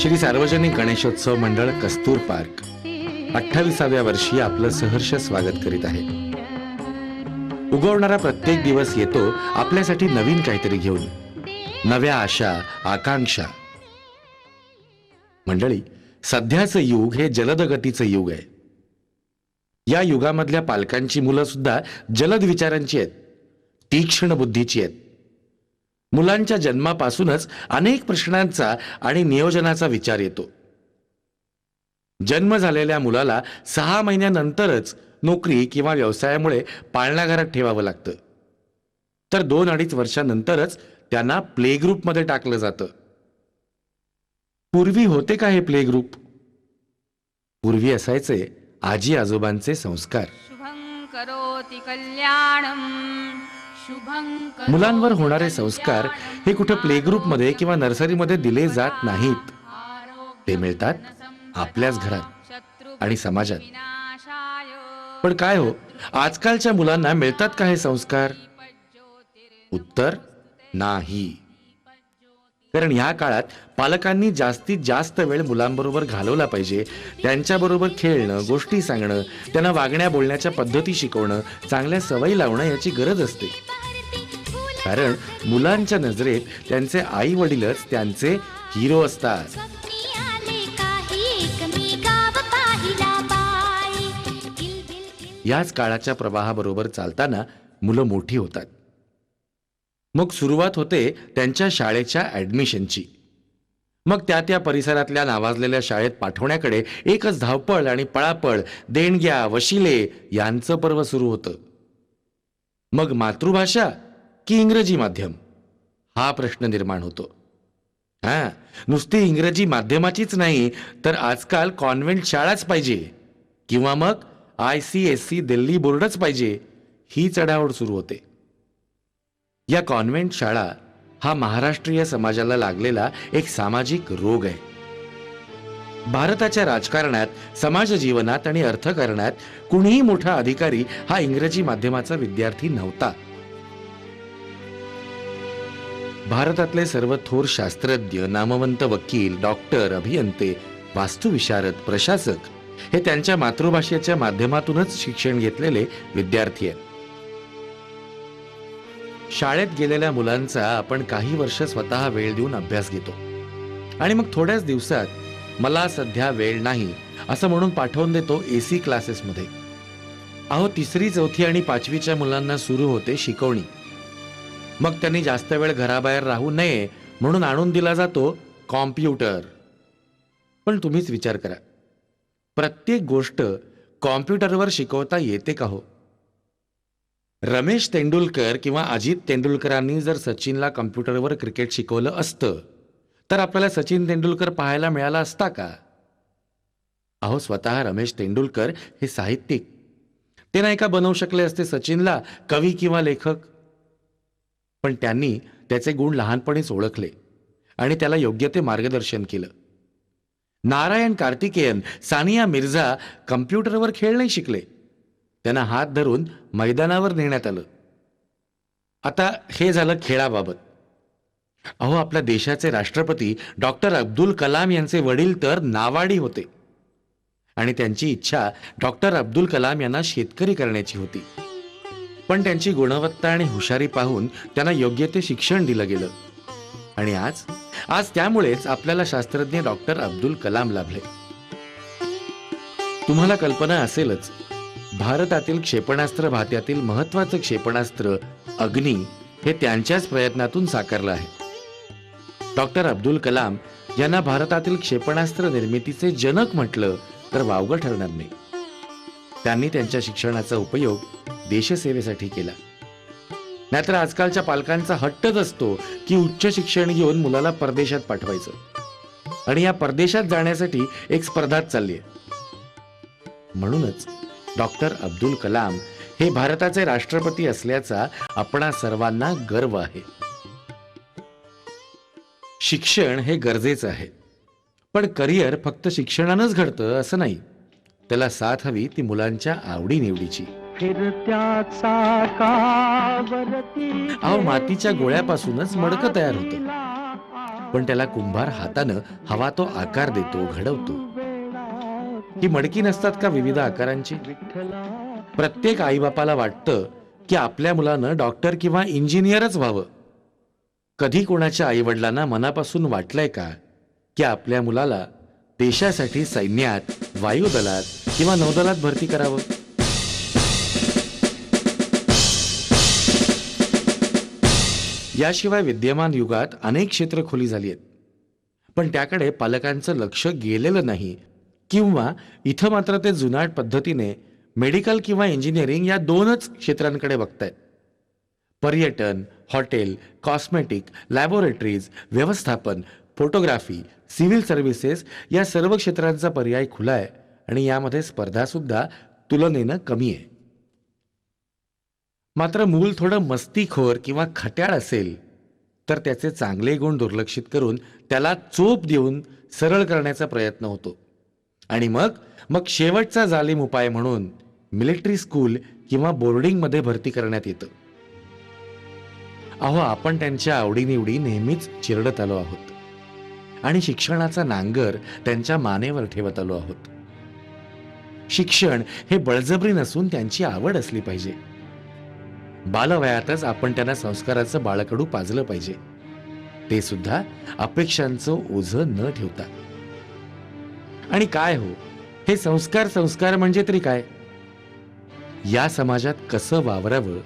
श्री सार्वजनिक गणेशोत्सव मंडळ कस्तूर पार्क. अठ्ठावीसाव्या वर्षी आपलं सहर्ष स्वागत करीत आहे. उगवणारा प्रत्येक दिवस येतो आपल्यासाठी नवीन काहीतरी घेऊन. नव्या आशा आकांक्षा. मंडळी सध्याचं युग हे जलदगतीचं युग आहे. या युगामधल्या पालकांची मुलं सुद्धा जलद विचारांची आहेत. तीक्ष्ण बुद्धीची आहेत. मुलांच्या जन्मापासूनच अनेक प्रश्नांचा आणि नियोजनाचा विचार येतो. जन्म झालेल्या मुलाला सहा महिन्यानंतरच नोकरी किंवा व्यवसायामुळे पाळणाघरात ठेवावं लागतं. तर दोन अडीच वर्षानंतरच त्यांना प्ले ग्रुपमध्ये टाकलं जातं. पूर्वी होते का हे प्ले ग्रुप पूर्वी असायचे आजी आजोबांचे संस्कार. शुभं करोति कल्याणम. मुलांवर होणारे संस्कार हे कुठं प्ले ग्रुपमध्ये किंवा नर्सरीमध्ये दिले जात नाहीत. ते मिळतात आपल्याच घरात आणि समाजात. पण काय हो आजकालच्या मुलांना मिळतात का हे संस्कार? उत्तर नाही. कारण ह्या काळात पालकांनी जास्तीत जास्त वेळ मुलांबरोबर घालवला पाहिजे. त्यांच्याबरोबर खेळणं गोष्टी सांगणं त्यांना वागण्या बोलण्याच्या पद्धती शिकवणं चांगल्या सवयी लावणं याची गरज असते. कारण मुलांच्या नजरेत त्यांचे आई वडीलच त्यांचे हिरो असतात. याच काळाच्या प्रवाहाबरोबर चालताना मुलं मोठी होतात. मग सुरुवात होते त्यांच्या शाळेच्या ॲडमिशनची मग त्या त्या परिसरातल्या नावाजलेल्या शाळेत पाठवण्याकडे एकच धावपळ आणि पळापळ देणग्या वशिले यांचं पर्व सुरू होतं. मग मातृभाषा की इंग्रजी माध्यम. हा प्रश्न निर्माण होतो. हा नुसती इंग्रजी माध्यमाचीच नाही तर आजकाल कॉन्व्हेंट शाळाच पाहिजे. किंवा मग I C S E Delhi बोर्डच पाहिजे. ही चढाओढ सुरू होते. या कॉन्व्हेंट शाळा हा महाराष्ट्रीय समाजाला लागलेला एक सामाजिक रोग आहे. भारताच्या राजकारणात समाज जीवनात आणि अर्थकारणात कुणीही मोठा अधिकारी हा इंग्रजी माध्यमाचा विद्यार्थी नव्हता. भारतातले सर्व थोर शास्त्रज्ञ नामवंत वकील डॉक्टर अभियंते वास्तुविशारद प्रशासक हे त्यांच्या मातृभाषेच्या माध्यमातूनच शिक्षण घेतलेले विद्यार्थी आहेत. शाळेत गेलेल्या मुलांचा आपण काही वर्ष स्वतः वेळ देऊन अभ्यास घेतो. आणि मग थोड्याच दिवसात मला सध्या वेळ नाही असं म्हणून पाठवून देतो एसी क्लासेसमध्ये. अहो तिसरी चौथी आणि पाचवीच्या मुलांना सुरू होते शिकवणी. मग त्यांनी जास्त वेळ घराबाहेर राहू नये म्हणून आणून दिला जातो कॉम्प्युटर. पण तुम्हीच विचार करा. प्रत्येक गोष्ट कॉम्प्युटरवर शिकवता येते का हो? रमेश तेंडुलकर किंवा अजित तेंडुलकरांनी जर सचिनला कम्प्युटरवर क्रिकेट शिकवलं असतं तर आपल्याला सचिन तेंडुलकर पाहायला मिळाला असता का? अहो स्वतः रमेश तेंडुलकर हे साहित्यिक. ते नाही का बनवू शकले असते सचिनला कवी किंवा लेखक? पण त्यांनी त्याचे गुण लहानपणीच ओळखले आणि त्याला योग्य ते मार्गदर्शन केलं. नारायण कार्तिकेयन सानिया मिर्झा कम्प्युटरवर खेळ नाही शिकले. त्यांना हात धरून मैदानावर नेण्यात आलं. आता हे झालं खेळाबाबत. अहो आपल्या देशाचे राष्ट्रपती डॉक्टर अब्दुल कलाम यांचे वडील तर नावाडी होते. आणि त्यांची इच्छा डॉक्टर अब्दुल कलाम यांना शेतकरी करण्याची होती. पण त्यांची गुणवत्ता आणि हुशारी पाहून त्यांना योग्य ते शिक्षण दिलं गेलं. आणि आज आज त्यामुळेच आपल्याला शास्त्रज्ञ डॉक्टर अब्दुल कलाम लाभले. तुम्हाला कल्पना असेलच भारतातील क्षेपणास्त्र भात्यातील महत्वाचं क्षेपणास्त्र अग्नी हे त्यांच्याच प्रयत्नातून साकारलं आहे. डॉक्टर अब्दुल कलाम यांना भारतातील क्षेपणास्त्र निर्मितीचे जनक म्हटलं तर वावगं ठरणार नाही. त्यांनी त्यांच्या शिक्षणाचा उपयोग देशसेवेसाठी केला. नाहीतर आजकालच्या पालकांचा हट्टच असतो की उच्च शिक्षण घेऊन मुलाला परदेशात पाठवायचं. आणि या परदेशात जाण्यासाठी एक स्पर्धाच चालली आहे. म्हणूनच डॉक्टर अब्दुल कलाम हे भारताचे राष्ट्रपती असल्याचा आपणा सर्वांना गर्व आहे. शिक्षण हे गरजेचं आहे. पण करिअर फक्त शिक्षणानंच घडतं असं नाही. त्याला साथ हवी ती मुलांच्या आवडीनिवडीची. अहो मातीच्या गोळ्यापासूनच मडकं तयार होतं. पण त्याला कुंभार हातानं हवा तो आकार देतो घडवतो. ही मडकी नसतात का विविध आकारांची? प्रत्येक आईबापाला वाटतं की आपल्या मुलानं डॉक्टर किंवा इंजिनियरच व्हावं. कधी कोणाच्या आईवडिलांना मनापासून वाटलंय का की आपल्या मुलाला देशासाठी सैन्यात वायुदलात किंवा नौदलात भरती करावं? याशिवाय विद्यमान युगात अनेक क्षेत्र खुली झाली आहेत. पण त्याकडे पालकांचं लक्ष गेलेलं नाही. किंवा इथं मात्र ते जुनाट पद्धतीने मेडिकल किंवा इंजिनिअरिंग या दोनच क्षेत्रांकडे बघतायत. पर्यटन हॉटेल कॉस्मेटिक लॅबोरेटरीज व्यवस्थापन फोटोग्राफी सिव्हिल सर्व्हिसेस या सर्व क्षेत्रांचा पर्याय खुला आहे आणि यामध्ये स्पर्धासुद्धा तुलनेनं कमी आहे. मात्र मूल थोडं मस्तीखोर किंवा खट्याळ असेल तर त्याचे चांगले गुण दुर्लक्षित करून त्याला चोप देऊन सरळ करण्याचा प्रयत्न होतो. आणि मग मग शेवटचा जालीम उपाय म्हणून मिलिटरी स्कूल किंवा बोर्डिंगमध्ये भरती करण्यात येतं. अहो आपण त्यांच्या आवडीनिवडी नेहमीच चिरडत आलो आहोत. आणि शिक्षणाचा नांगर त्यांच्या मानेवर ठेवत आलो आहोत. शिक्षण हे बळजबरी नसून त्यांची आवड असली पाहिजे. बालवयातच आपण त्यांना संस्काराचं बाळकडू पाजलं पाहिजे. ते सुद्धा अपेक्षांचं ओझं न ठेवता. आणि काय हो? हे संस्कार संस्कार म्हणजे तरी काय? या समाजात कसं वावरावं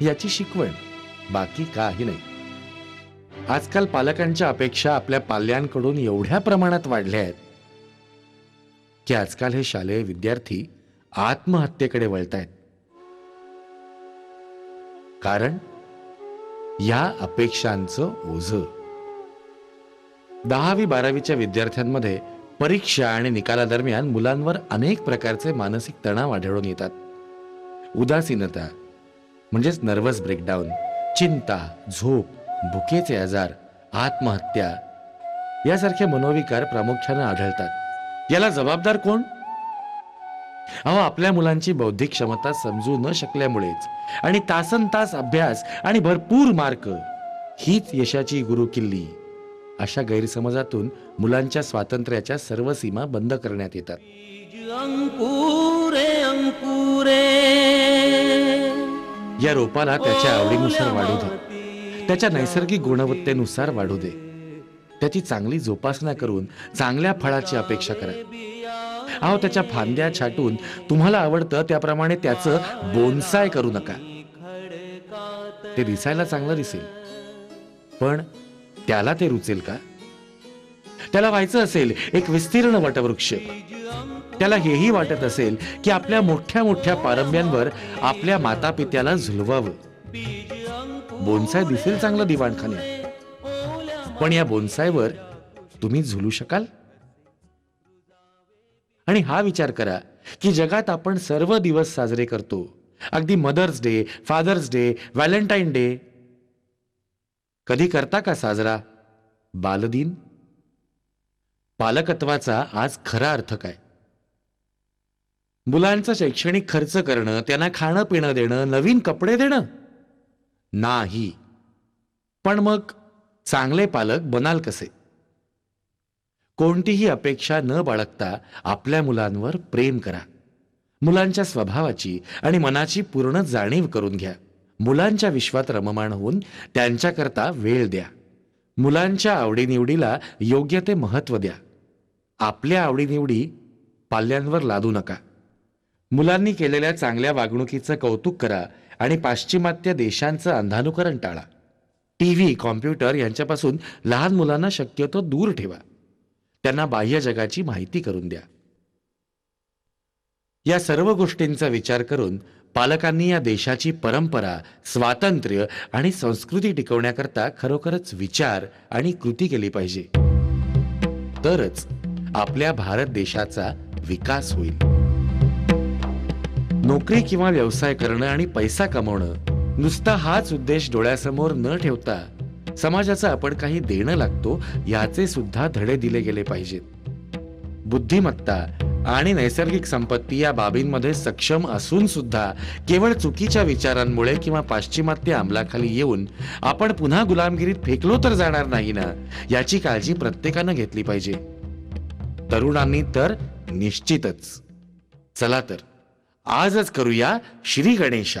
याची शिकवण बाकी काही नाही. आजकाल पालकांच्या अपेक्षा आपल्या पाल्यांकडून एवढ्या प्रमाणात वाढल्या आहेत. की आजकाल हे शालेय विद्यार्थी आत्महत्येकडे वळत आहेत कारण या अपेक्षांचं ओझ. दहावी बारावीच्या विद्यार्थ्यांमध्ये परीक्षा आणि निकालादरम्यान मुलांवर अनेक प्रकारचे मानसिक तणाव आढळून येतात. उदासीनता म्हणजेच नर्वस ब्रेकडाऊन चिंता झोप भुकेचे आजार आत्महत्या यासारखे मनोविकार प्रामुख्यानं आढळतात. याला जबाबदार कोण? अहो आपल्या मुलांची बौद्धिक क्षमता समजू न शकल्यामुळेच. आणि तासन तास अभ्यास आणि भरपूर मार्क. हीच यशाची गुरु किल्ली अशा गैरसमजातून मुलांच्या स्वातंत्र्याच्या सर्व सीमा बंद करण्यात येतात. या रोपाला त्याच्या आवडीनुसार वाढू दे. त्याच्या नैसर्गिक गुणवत्तेनुसार वाढू दे. त्याची चांगली जोपासना करून चांगल्या फळाची अपेक्षा करा. अहो त्याच्या फांद्या छाटून तुम्हाला आवडतं त्याप्रमाणे त्याचं बोनसाय करू नका. ते दिसायला चांगलं दिसेल. पण त्याला ते रुचेल का? त्याला व्हायचं असेल एक विस्तीर्ण वटवृक्ष. त्याला हेही वाटत असेल की आपल्या मोठ्या मोठ्या पारंब्यांवर आपल्या माता पित्याला झुलवावं. बोनसाय दिसेल चांगलं दिवाणखान्यात. पण या बोनसायवर तुम्ही झुलू शकाल? आणि हा विचार करा की जगात आपण सर्व दिवस साजरे करतो. अगदी mother's day father's day Valentine day. कधी करता का साजरा? बालदिन? पालकत्वाचा आज खरा अर्थ काय? मुलांचा शैक्षणिक खर्च करणं त्यांना खाणं पिणं देणं नवीन कपडे देणं? नाही. पण मग चांगले पालक बनाल कसे? कोणतीही अपेक्षा न बाळगता आपल्या मुलांवर प्रेम करा. मुलांच्या स्वभावाची आणि मनाची पूर्ण जाणीव करून घ्या. मुलांच्या विश्वात रममाण होऊन त्यांच्याकरता वेळ द्या. मुलांच्या आवडीनिवडीला योग्य ते महत्त्व द्या. आपल्या आवडीनिवडी पाल्यांवर लादू नका. मुलांनी केलेल्या चांगल्या वागणुकीचं कौतुक करा आणि पाश्चिमात्य देशांचं अंधानुकरण टाळा. टीव्ही कॉम्प्युटर यांच्यापासून लहान मुलांना शक्यतो दूर ठेवा. त्यांना बाह्य जगाची माहिती करून द्या. या सर्व गोष्टींचा विचार करून पालकांनी या देशाची परंपरा स्वातंत्र्य आणि संस्कृती टिकवण्याकरता खरोखरच विचार आणि कृती केली पाहिजे. तरच आपल्या भारत देशाचा विकास होईल. नोकरी किंवा व्यवसाय करणं आणि पैसा कमवणं नुसता हाच उद्देश डोळ्यासमोर न ठेवता समाजाचं आपण काही देणं लागतो याचे सुद्धा धडे दिले गेले पाहिजेत. बुद्धिमत्ता आणि नैसर्गिक संपत्ती या बाबींमध्ये सक्षम असून सुद्धा केवळ चुकीच्या विचारांमुळे किंवा पाश्चिमात्य अंमलाखाली येऊन आपण पुन्हा गुलामगिरीत फेकलो तर जाणार नाही ना याची काळजी प्रत्येकानं घेतली पाहिजे. तरुणांनी तर निश्चितच. चला तर आजच करूया श्री गणेशा.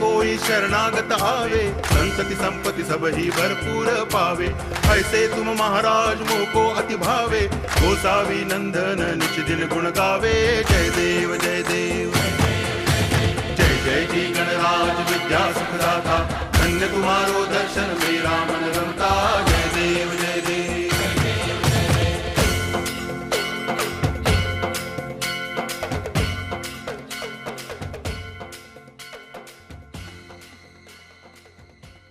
कोई शरणागत आवे संतति संपत्ति सब ही भरपूर पावे. ऐसे तुम महाराज मोको अति भावे गोसावी नंदन निच दिन गुण गावे. जय जय